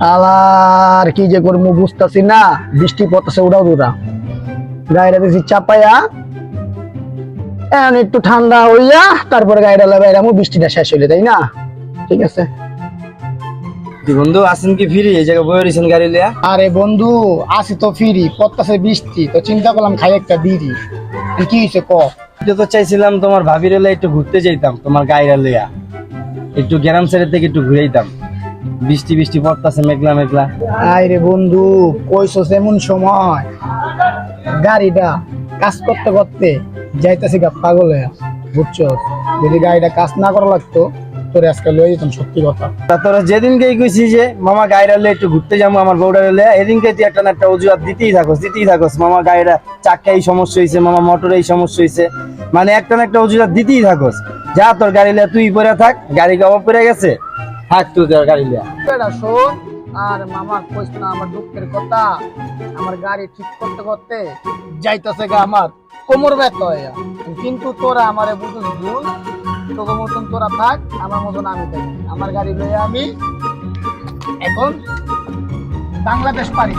আবার কি যে করব বুঝতেছি না বৃষ্টি পড়তেছে উড়াও দূরা গাড়িটা দিছি চাপাইয়া এখন একটু ঠান্ডা হইয়া তারপরে গাড়িটা লাগাই রামু বৃষ্টিটা শেষ হইলে তাই না? ঠিক আছে। বন্ধু আসেন কি ফিরি? এই জায়গায় বয়ে রয়েছেন গাড়ি লিয়া আরে বন্ধু আসি তো ফিরি পড়তেছে বৃষ্টি তো চিন্তা করলাম খাই একটা বিড়ি। কি হয়েছে ক? তো চাইছিলাম তোমার ভাবির একটু ঘুরতে যাইতাম তোমার গাড়িটা লিয়া একটু গ্রাম সাইডের থেকে একটু ঘুরেইতাম। বৃষ্টি বৃষ্টি পড়তাছে মেঘলা মেঘলা। আরে বন্ধু কইছস এমন সময়? গাড়িটা কাজ করতে করতে যাইতেছি গা পাগল হয়ে বুঝছ যদি গাড়িটা কাজ না করা লাগতো তোরে আজকে লয়ে যেতাম সত্যি কথা। তা তোরা যেদিনকেই কইছি যে মামা গাড়িটা লিয়ে একটু ঘুরতে যাব আমার বউডার লিয়া এদিনকে তুই একটা না একটা অজুহাত দিতেই থাকোস দিতেই থাকোস। মামা গাড়িটা চাক্কা এই সমস্যা হয়েছে মামা মোটর এই সমস্যা হয়েছে মানে একটা না একটা অজুহাত দিতেই থাকোস। যা তোর গাড়ি লিয়া তুই পরে থাক গাড়ি কবাব পড়ে গেছে। থাক তুই গাড়ি লিয়া। বেটা, শোন, আর মামা কইস না, আমার দুঃখের কথা, আমার গাড়ি ঠিক করতে করতে যাইতেছে গা আমার কোমর ব্যথা হইয়া। কিন্তু তোরা আমারে বুঝুস ভুল তোকে মতন তোরা থাক, আমার মতন আমি থাকি। আমার গাড়ি লইয়া আমি এখন বাংলাদেশ পারি